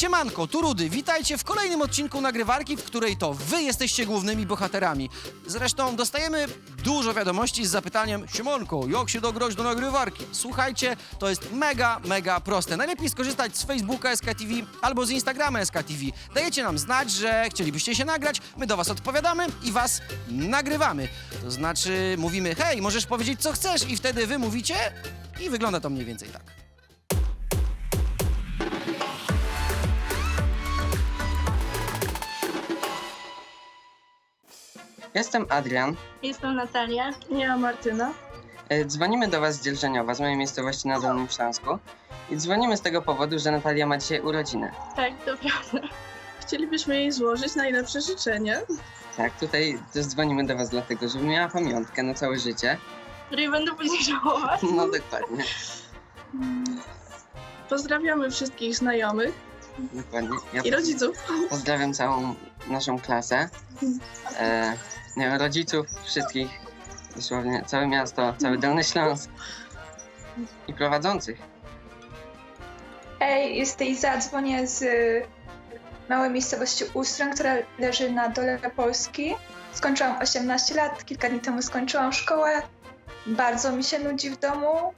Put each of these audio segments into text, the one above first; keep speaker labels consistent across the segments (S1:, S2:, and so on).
S1: Siemanko, tu Rudy, witajcie w kolejnym odcinku nagrywarki, w której to wy jesteście głównymi bohaterami. Zresztą dostajemy dużo wiadomości z zapytaniem Siemanko, jak się dograć do nagrywarki? Słuchajcie, to jest mega, mega proste. Najlepiej skorzystać z Facebooka SKTV albo z Instagrama SKTV. Dajecie nam znać, że chcielibyście się nagrać, my do was odpowiadamy i was nagrywamy. To znaczy mówimy, hej, możesz powiedzieć co chcesz i wtedy wy mówicie i wygląda to mniej więcej tak.
S2: Jestem Adrian.
S3: Jestem Natalia.
S4: Ja Martyna.
S2: E, Dzwonimy do Was z Dzielżeniowa, z mojej miejscowości na Dolnym Śląsku. I dzwonimy z tego powodu, że Natalia ma dzisiaj urodziny.
S3: Tak, to prawda.
S4: Chcielibyśmy jej złożyć najlepsze życzenia.
S2: Tak, tutaj też dzwonimy do Was dlatego, żeby miała pamiątkę na całe życie.
S3: Której będę później żałować.
S2: No dokładnie,
S4: Pozdrawiamy wszystkich znajomych
S2: dokładnie. Ja
S4: i rodziców.
S2: pozdrawiam całą naszą klasę. E, nie wiem, rodziców, wszystkich, dosłownie całe miasto, cały Dolny Śląsk. I prowadzących.
S5: Hej, jest Iza, dzwonię z y, małej miejscowości Ustrę, która leży na dole Polski. Skończyłam 18 lat, kilka dni temu skończyłam szkołę. Bardzo mi się nudzi w domu.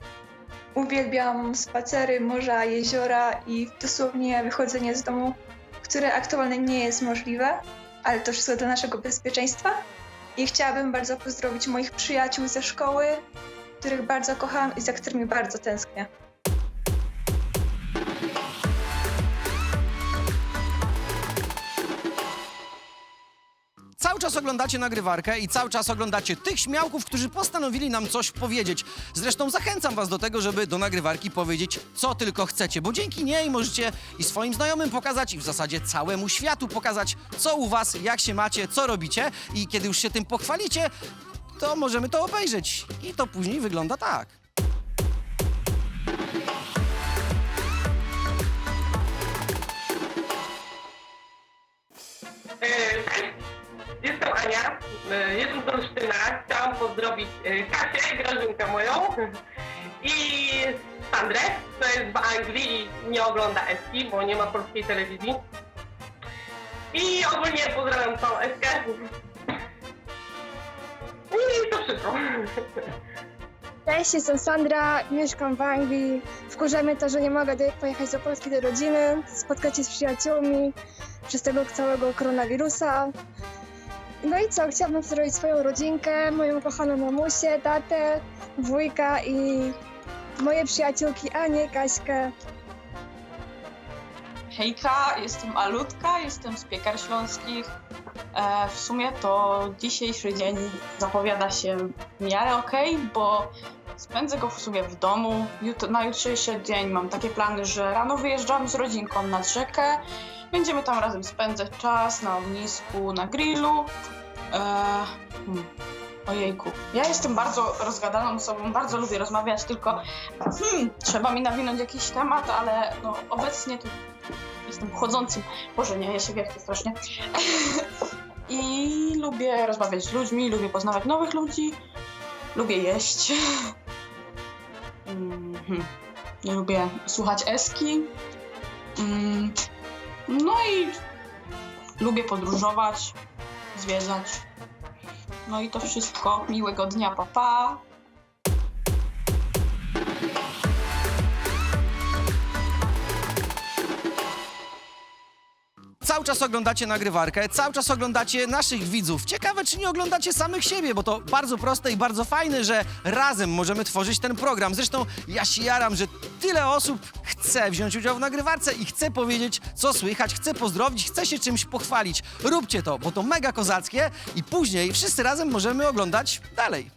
S5: Uwielbiam spacery, morza, jeziora i dosłownie wychodzenie z domu, które aktualnie nie jest możliwe, ale to wszystko dla naszego bezpieczeństwa. I chciałabym bardzo pozdrowić moich przyjaciół ze szkoły, których bardzo kocham i za którymi bardzo tęsknię.
S1: Czas oglądacie nagrywarkę i cały czas oglądacie tych śmiałków, którzy postanowili nam coś powiedzieć. Zresztą zachęcam was do tego, żeby do nagrywarki powiedzieć, co tylko chcecie, bo dzięki niej możecie i swoim znajomym pokazać, i w zasadzie całemu światu pokazać, co u was, jak się macie, co robicie. I kiedy już się tym pochwalicie, to możemy to obejrzeć. I to później wygląda tak.
S6: E, Jestem Ania, e, z Olsztyna. Chciałam pozdrowić e, Kasię, Grażynkę moją i Sandrę, która jest w Anglii i nie ogląda Eski, bo nie ma polskiej telewizji. I ogólnie pozdrawiam całą Eskę. I to wszystko.
S7: Cześć, jestem Sandra, mieszkam w Anglii. Wkurza mnie to, że nie mogę pojechać do Polski do rodziny, spotkać się z przyjaciółmi przez tego całego koronawirusa. No i co, chciałabym pozdrowić swoją rodzinkę, moją kochaną mamusię, tatę, wujka i moje przyjaciółki Anię, Kaśkę.
S8: Hejka, jestem Alutka, jestem z Piekar Śląskich. E, w sumie to dzisiejszy dzień zapowiada się w miarę okej, bo spędzę go w sumie w domu. Jut- na jutrzejszy dzień mam takie plany, że rano wyjeżdżam z rodzinką nad rzekę. Będziemy tam razem spędzać czas na ognisku, na grillu. E, hmm. Ojejku, ja jestem bardzo rozgadaną osobą, bardzo lubię rozmawiać, tylko hmm, trzeba mi nawinąć jakiś temat, ale no, obecnie to jestem chodzącym. Boże, nie, ja się wierzę strasznie. I lubię rozmawiać z ludźmi, lubię poznawać nowych ludzi, lubię jeść. Mhm. Nie lubię słuchać eski. No i lubię podróżować, zwiedzać. No i to wszystko. Miłego dnia, papa. Pa.
S1: Cały czas oglądacie nagrywarkę, cały czas oglądacie naszych widzów. Ciekawe, czy nie oglądacie samych siebie, bo to bardzo proste i bardzo fajne, że razem możemy tworzyć ten program. Zresztą ja się jaram, że tyle osób chce wziąć udział w nagrywarce i chce powiedzieć, co słychać, chce pozdrowić, chce się czymś pochwalić. Róbcie to, bo to mega kozackie i później wszyscy razem możemy oglądać dalej.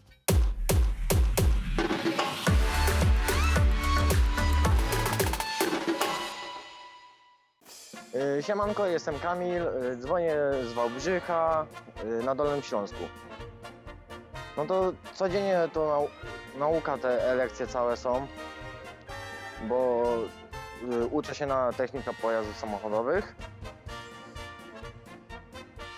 S9: Y, Siemanko, jestem Kamil, y, dzwonię z Wałbrzycha y, na Dolnym Śląsku. No to codziennie to nau nauka, te lekcje całe są, bo y, uczę się na technika pojazdów samochodowych.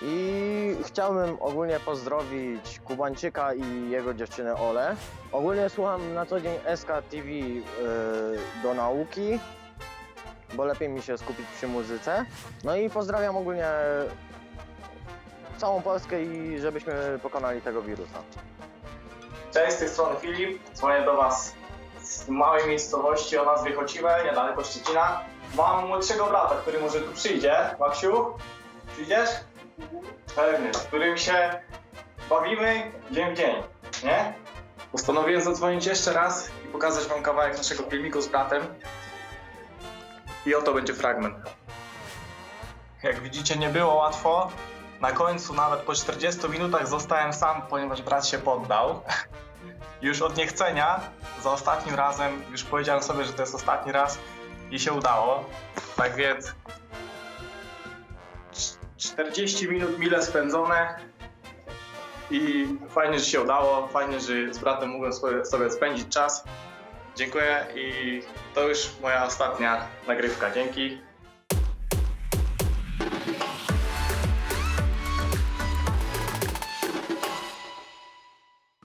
S9: I chciałbym ogólnie pozdrowić Kubańczyka i jego dziewczynę Ole. Ogólnie słucham na co dzień SK TV y, do nauki. bo lepiej mi się skupić przy muzyce. No i pozdrawiam ogólnie całą Polskę i żebyśmy pokonali tego wirusa.
S10: Cześć, z tej strony Filip. Dzwonię do Was z małej miejscowości o nazwie Chociwe, niedaleko Szczecina. Mam młodszego brata, który może tu przyjdzie. Maksiu, przyjdziesz? Pewnie, z którym się bawimy dzień w dzień, nie? Postanowiłem zadzwonić jeszcze raz i pokazać Wam kawałek naszego filmiku z bratem. I oto będzie fragment. Jak widzicie, nie było łatwo. Na końcu, nawet po 40 minutach, zostałem sam, ponieważ brat się poddał. Już od niechcenia, za ostatnim razem, już powiedziałem sobie, że to jest ostatni raz i się udało. Tak więc cz- 40 minut mile spędzone i fajnie, że się udało, fajnie, że z bratem mogłem sobie spędzić czas. Dziękuję i to już moja ostatnia nagrywka. Dzięki.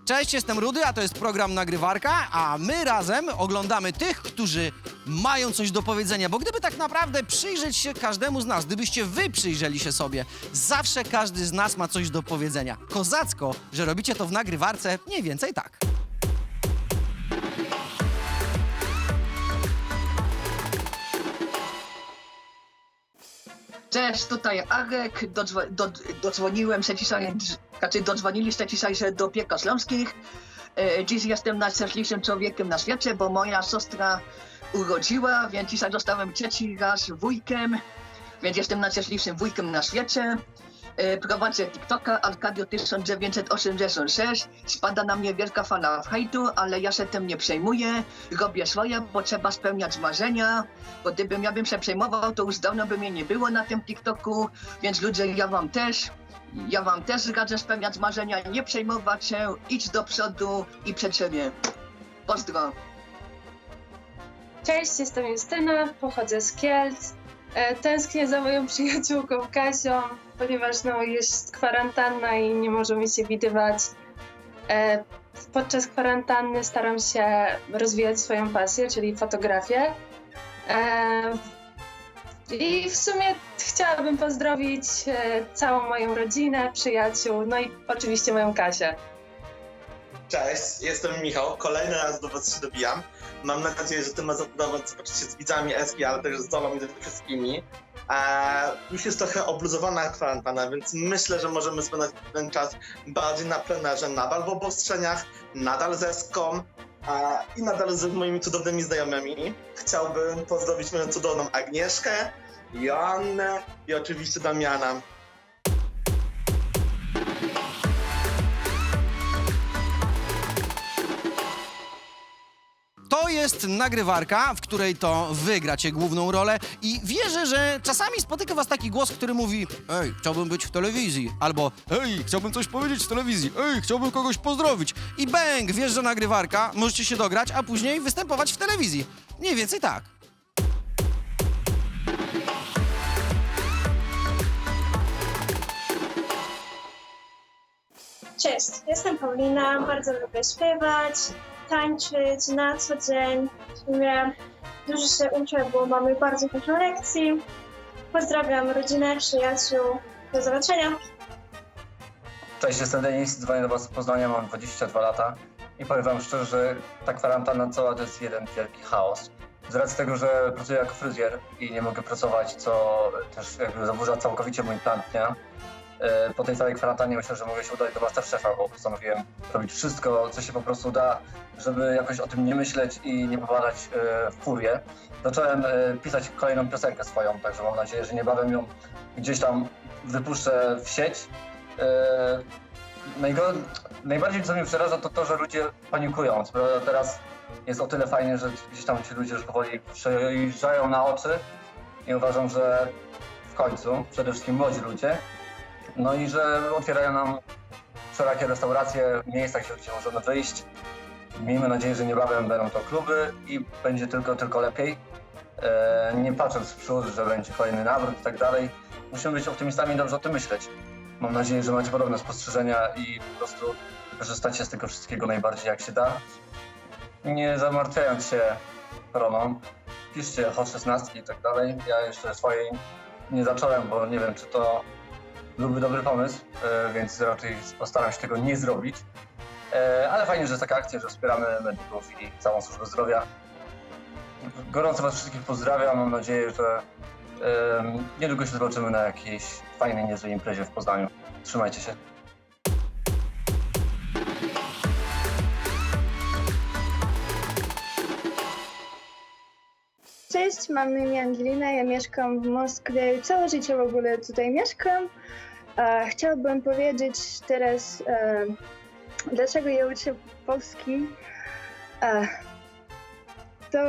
S1: Cześć, jestem Rudy, a to jest program Nagrywarka, a my razem oglądamy tych, którzy mają coś do powiedzenia, bo gdyby tak naprawdę przyjrzeć się każdemu z nas, gdybyście wy przyjrzeli się sobie, zawsze każdy z nas ma coś do powiedzenia. Kozacko, że robicie to w nagrywarce mniej więcej tak.
S11: Cześć, tutaj Arek. Dodzwo- do, dodzwoniłem się dzisiaj, znaczy dodzwoniliście dzisiaj się do Piekar Śląskich. E, dziś jestem najszczęśliwszym człowiekiem na świecie, bo moja siostra urodziła, więc dzisiaj zostałem trzeci raz wujkiem, więc jestem najszczęśliwszym wujkiem na świecie. E, prowadzę TikToka Arkadio 1986. Spada na mnie wielka fala hejtu, ale ja się tym nie przejmuję. Robię swoje, bo trzeba spełniać marzenia. Bo gdybym ja bym się przejmował, to już dawno by mnie nie było na tym TikToku, więc ludzie, ja wam też, ja wam też radzę spełniać marzenia, nie przejmować się, idź do przodu i przed. Pozdro.
S12: Cześć, jestem Justyna, pochodzę z Kielc. E, Tęsknię za moją przyjaciółką Kasią, ponieważ no, jest kwarantanna i nie możemy się widywać. E, Podczas kwarantanny staram się rozwijać swoją pasję, czyli fotografię. E, I w sumie chciałabym pozdrowić e, całą moją rodzinę, przyjaciół, no i oczywiście moją Kasię.
S13: Cześć, jestem Michał. Kolejny raz do Was się dobijam. Mam nadzieję, że tym razem uda zobaczyć się z widzami Eski, ale też z Zolą i ze wszystkimi. Eee, już jest trochę obluzowana kwarantanna, więc myślę, że możemy spędzać ten czas bardziej na plenerze, nadal w obostrzeniach, nadal z Eską eee, i nadal z moimi cudownymi znajomymi. Chciałbym pozdrowić moją cudowną Agnieszkę, Joannę i oczywiście Damiana.
S1: Jest nagrywarka, w której to wy gracie główną rolę i wierzę, że czasami spotyka was taki głos, który mówi Ej, chciałbym być w telewizji, albo Ej, chciałbym coś powiedzieć w telewizji, Ej, chciałbym kogoś pozdrowić i bang, wjeżdża nagrywarka, możecie się dograć, a później występować w telewizji. Mniej więcej tak.
S3: Cześć, jestem Paulina, bardzo lubię śpiewać, tańczyć na co dzień. W sumie dużo się uczę, bo mamy bardzo dużo lekcji. Pozdrawiam rodzinę, przyjaciół. Do zobaczenia.
S14: Cześć, jestem Denis, dzwonię do Was z Poznania, mam 22 lata i powiem Wam szczerze, że ta kwarantanna cała to jest jeden wielki chaos. Z racji tego, że pracuję jako fryzjer i nie mogę pracować, co też jakby zaburza całkowicie mój plan dnia, po tej całej kwarantannie myślę, że mogę się udać do Masterchefa, bo postanowiłem robić wszystko, co się po prostu da, żeby jakoś o tym nie myśleć i nie popadać e, w furię. Zacząłem e, pisać kolejną piosenkę swoją, także mam nadzieję, że niebawem ją gdzieś tam wypuszczę w sieć. E, najgo- najbardziej co mnie przeraża to to, że ludzie panikują. Teraz jest o tyle fajnie, że gdzieś tam ci ludzie już powoli przejeżdżają na oczy i uważam, że w końcu, przede wszystkim młodzi ludzie, no i że otwierają nam wszelakie restauracje, miejsca, gdzie możemy wyjść. Miejmy nadzieję, że niebawem będą to kluby i będzie tylko, tylko lepiej. E, nie patrząc w przód, że będzie kolejny nawrót i tak dalej. Musimy być optymistami i dobrze o tym myśleć. Mam nadzieję, że macie podobne spostrzeżenia i po prostu korzystacie z tego wszystkiego najbardziej jak się da. Nie zamartwiając się koroną, piszcie hot 16 i tak dalej. Ja jeszcze swojej nie zacząłem, bo nie wiem, czy to byłby dobry pomysł, e, więc raczej postaram się tego nie zrobić. E, Ale fajnie, że jest taka akcja, że wspieramy medyków i całą służbę zdrowia. Gorąco Was wszystkich pozdrawiam. Mam nadzieję, że niedługo się zobaczymy na jakiejś fajnej, niezłej imprezie w Poznaniu. Trzymajcie się.
S7: Cześć, mam na imię Angelina, ja mieszkam w Moskwie i całe życie w ogóle tutaj mieszkam. Chciałabym powiedzieć teraz, e, dlaczego ja uczę polski. To,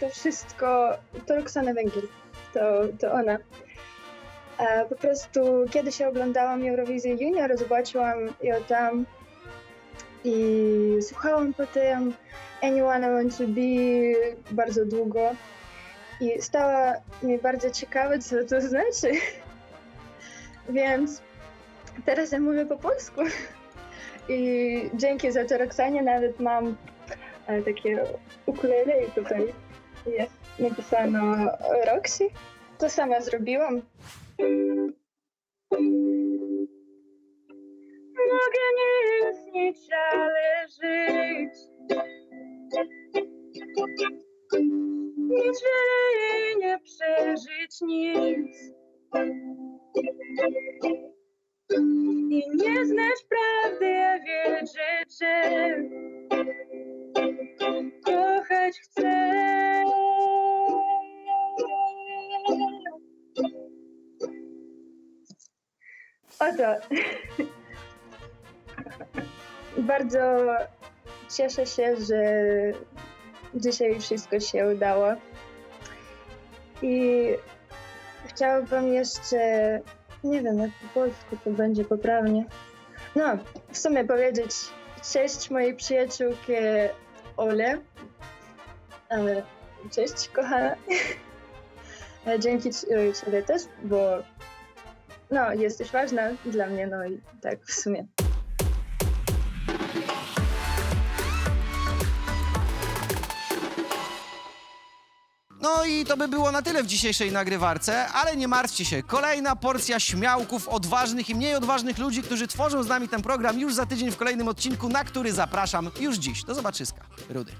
S7: to wszystko, to Roxana Węgiel, to, to ona. Po prostu kiedyś oglądałam Eurowizję Junior, zobaczyłam ją tam i słuchałam potem Anyone I Want To Be bardzo długo. I stała mi bardzo ciekawe, co to znaczy. Więc teraz ja mówię po polsku. I dzięki za to Roxanie nawet mam e, takie ukulele i tutaj jest napisano Roxy. To sama zrobiłam. Mogę nie istnieć, ale żyć. Nic więcej nie przeżyć nic. I nie znać prawdy, a wiedzieć, że kochać chcę. Oto. Bardzo cieszę się, że dzisiaj wszystko się udało. I chciałabym jeszcze, nie wiem jak po polsku to będzie poprawnie. No, w sumie powiedzieć cześć mojej przyjaciółki Ole. E, Cześć kochana. E, Dzięki ci- Ciebie też, bo no, jesteś ważna dla mnie, no i tak w sumie.
S1: I to by było na tyle w dzisiejszej nagrywarce, ale nie martwcie się. Kolejna porcja śmiałków, odważnych i mniej odważnych ludzi, którzy tworzą z nami ten program już za tydzień w kolejnym odcinku, na który zapraszam już dziś. Do zobaczyska. Rudy.